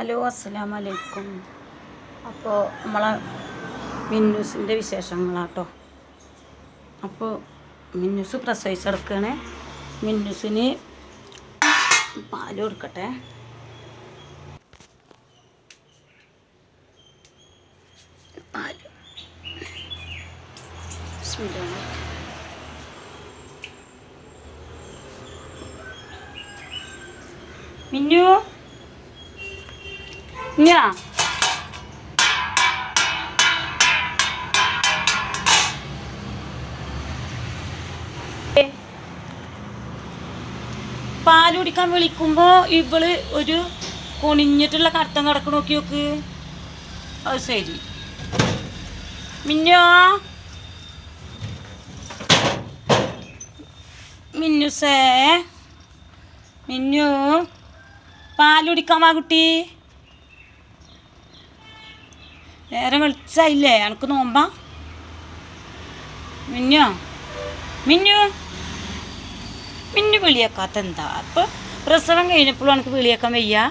Hello അസ്സലാമു അലൈക്കും അപ്പോൾ നമ്മളെ മിന്നൂസിന്റെ വിശേഷങ്ങളാട്ടോ. അപ്പോൾ മിന്നൂസ് പ്രസവിച്ചെടുക്കണേ മിന്നൂസിന് പാൽ കൊടുക്കട്ടെ. ബിസ്മില്ലാ. മിന്നു? ഞാ. പാൽ കുടിക്കാൻ വിളിക്കുമ്പോ ഇവൾ ഒരു കുണിഞ്ഞിട്ടുള്ള കടത്തം കിടക്കണ നോക്കി നോക്ക്. അത് ശരി. മിന്നോ. മിന്നുസേ മിന്നു. പാൽ കുടിക്കാൻ വാ കുട്ടി. വേറെ വെളിച്ചായില്ലേ എനക്ക് നോമ്പാ. മിന്നോ മിന്നു. മിന്നു വിളിയേക്കാത്ത എന്താ? അപ്പോൾ പ്രസവം കഴിഞ്ഞപ്പോഴും എനിക്ക് വിളിയേക്കാൻ വയ്യ.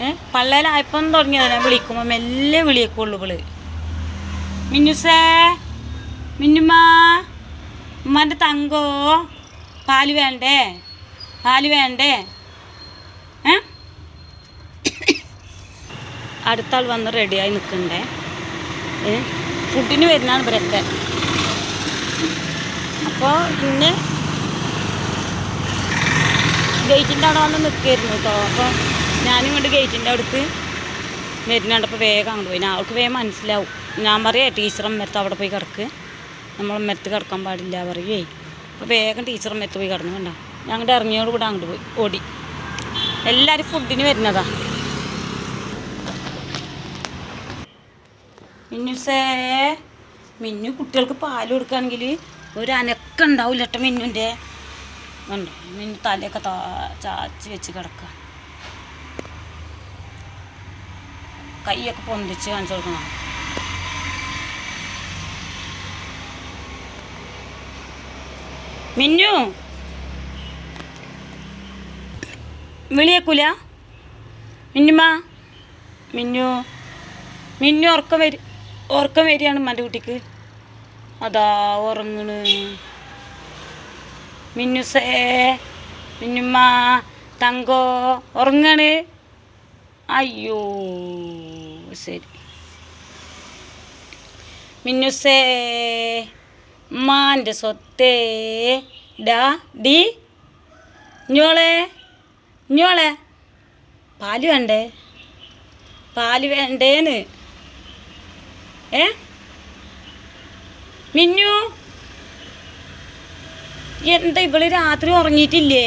ഏ? പള്ളയിലായപ്പം തുടങ്ങിയതാണ് വിളിക്കുമ്പോൾ മെല്ലെ വിളിയേക്കുള്ളൂ ഇവൾ. മിന്നുസേ മിന്നുമാ ഉമ്മാന്റെ തങ്കോ. പാൽ വേണ്ടേ? പാൽ വേണ്ടേ ഏ അടുത്ത ആൾ വന്ന് റെഡിയായി നിൽക്കണ്ടേ? ഫുഡിന് വരുന്നതാണ് ഇവരൊക്കെ. അപ്പോൾ പിന്നെ ഗേറ്റിന്റെ അവിടെ വന്ന് നിൽക്കായിരുന്നു കേട്ടോ അപ്പോൾ ഞാനും കൊണ്ട് ഗേറ്റിന്റെ അടുത്ത് വരുന്നുണ്ടപ്പോൾ വേഗം അങ്ങോട്ട് പോയി. അവൾക്ക് വേഗം മനസ്സിലാവും. ഞാൻ പറയാം ടീച്ചർ അമ്മരത്ത് അവിടെ പോയി കിടക്ക്. നമ്മൾ അമ്മരത്ത് കിടക്കാൻ പാടില്ല പറയുവേ അപ്പോൾ വേഗം ടീച്ചർ അമ്മരത്ത് പോയി കിടന്നു കണ്ടോ? ഞങ്ങളുടെ ഇറങ്ങിയോട് കൂടെ അങ്ങോട്ട് പോയി. ഓടി. എല്ലാവരും ഫുഡിന് വരുന്നതാ. മിന്നുസേ. മിന്നു കുട്ടികൾക്ക് പാൽ കൊടുക്കുകയാണെങ്കിൽ ഒരു അനക്കം ഉണ്ടാവില്ല കേട്ടോ മിന്നുന്റെ. കണ്ടോ? മിന്നു തലയൊക്കെ താ ചാച്ച് വെച്ച് കിടക്കുക. കൈയൊക്കെ പൊന്തിച്ച് കാണിച്ചു കൊടുക്കണം. മിന്നു! വിളിയേക്കൂല? മിന്നുമാ മിന്നു. മിന്നു ഉറക്കം വരി. ഉറക്കം വരികയാണ് ഉമ്മാന്റെ കുട്ടിക്ക്. അതാ ഉറങ്ങണ്. മിന്നുസേ മിന്നുമ്മ തങ്കോ ഉറങ്ങാണ്. അയ്യോ ശരി. മിന്നുസേ ഉമ്മാന്റെ സ്വത്തേ. ഡാ ഡി. ഞോളെ ഞോളെ പാൽ വേണ്ടേ? പാൽ വേണ്ടേന്ന്. ഏ? മിന്നു? എന്താ ഇവൾ രാത്രി ഉറങ്ങിയിട്ടില്ലേ?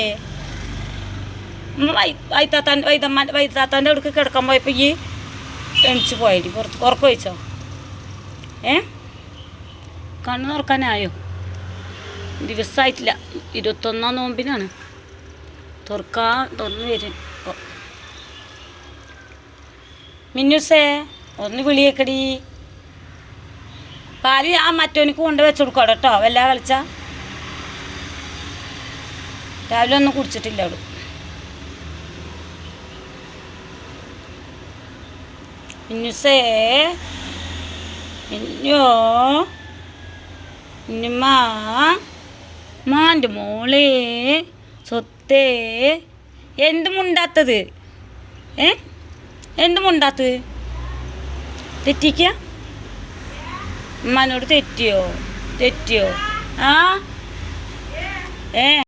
വൈത്താത്താൻ വൈതമ്മ വൈത്താത്താന്റെ അടുക്ക് കിടക്കാൻ പോയപ്പോൾ ഈ എണിച്ച് പോയടി പുറത്ത്. ഉറക്കം വെച്ചോ ഏ? കണ്ണു തുറക്കാനായോ? ദിവസമായിട്ടില്ല ഇരുപത്തൊന്നാം നോമ്പിനാണ്. തുറക്കാൻ തുറന്നു വരും. മിന്നുസേ ഒന്ന് വിളിയേക്കടി. പാൽ ആ മറ്റോനിക്ക് കൊണ്ട് വെച്ച് കൊടുക്കാം കേട്ടോ വല്ല കളിച്ച? രാവിലെ ഒന്നും കുടിച്ചിട്ടില്ല അവിടെ മിന്നുസേ മിന്നോ മിന്നുമ്മ മാന്റെ മോളെ സ്വത്തേ എന്ത് മുണ്ടാത്തത്? ഏ? എന്ത് മുണ്ടാത്തത്? തെറ്റിക്ക? ഉമ്മാനോട് തെറ്റിയോ? തെറ്റിയോ? ആ? ഏ?